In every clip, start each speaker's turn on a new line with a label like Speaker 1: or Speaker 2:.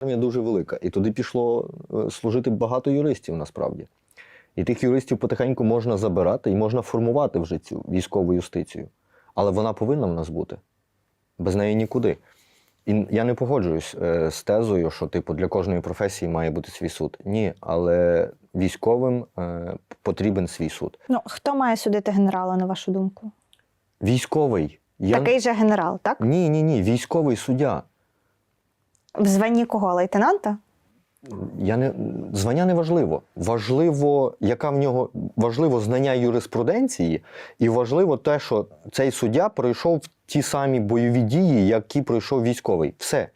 Speaker 1: армія дуже велика, і туди пішло е, служити багато юристів насправді. І тих юристів потихеньку можна забирати і можна формувати вже цю військову юстицію. Але вона повинна в нас бути. Без неї нікуди. І я не погоджуюсь е, з тезою, що типу для кожної професії має бути свій суд. Ні, але військовим е, потрібен свій суд.
Speaker 2: Ну, хто має судити генерала, на вашу думку?
Speaker 1: Військовий. Я...
Speaker 2: Такий же генерал, так?
Speaker 1: Ні, ні, ні, військовий суддя.
Speaker 2: В званні кого? Лейтенанта?
Speaker 1: Я не звання не важливо. Важливо, яка в нього важливо знання юриспруденції, і важливо те, що цей суддя пройшов ті самі бойові дії, які пройшов військовий. Все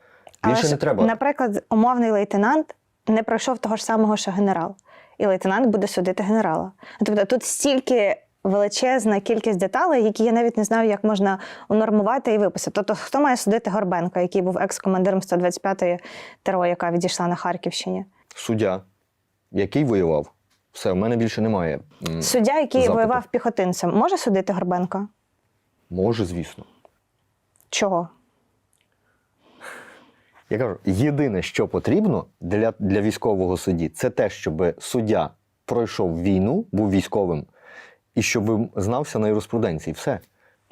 Speaker 1: більше
Speaker 2: ж,
Speaker 1: не треба.
Speaker 2: Наприклад, умовний лейтенант не пройшов того ж самого, що генерал. І лейтенант буде судити генерала. Тобто тут стільки величезна кількість деталей, які я навіть не знаю, як можна унормувати і виписати. Тобто, хто має судити Горбенка, який був екс-командиром 125-ї ТРО, яка відійшла на Харківщині?
Speaker 1: Суддя, який воював, все, в мене більше немає. м,
Speaker 2: Суддя, який
Speaker 1: запиту.
Speaker 2: воював піхотинцем, може судити Горбенка?
Speaker 1: Може, звісно.
Speaker 2: Чого?
Speaker 1: Я кажу, єдине, що потрібно для, для військового судді, це те, щоб суддя пройшов війну, був військовим, і щоб знався на юриспруденції. Все.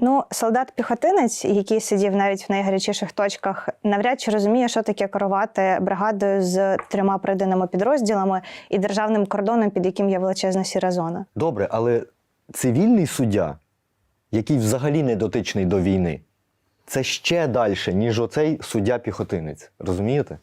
Speaker 2: Ну, солдат-піхотинець, який сидів навіть в найгарячіших точках, навряд чи розуміє, що таке керувати бригадою з трьома приданими підрозділами і державним кордоном, під яким є величезна сіра зона.
Speaker 1: Добре, але цивільний суддя, який взагалі не дотичний до війни, це ще далі, ніж оцей суддя-піхотинець. Розумієте?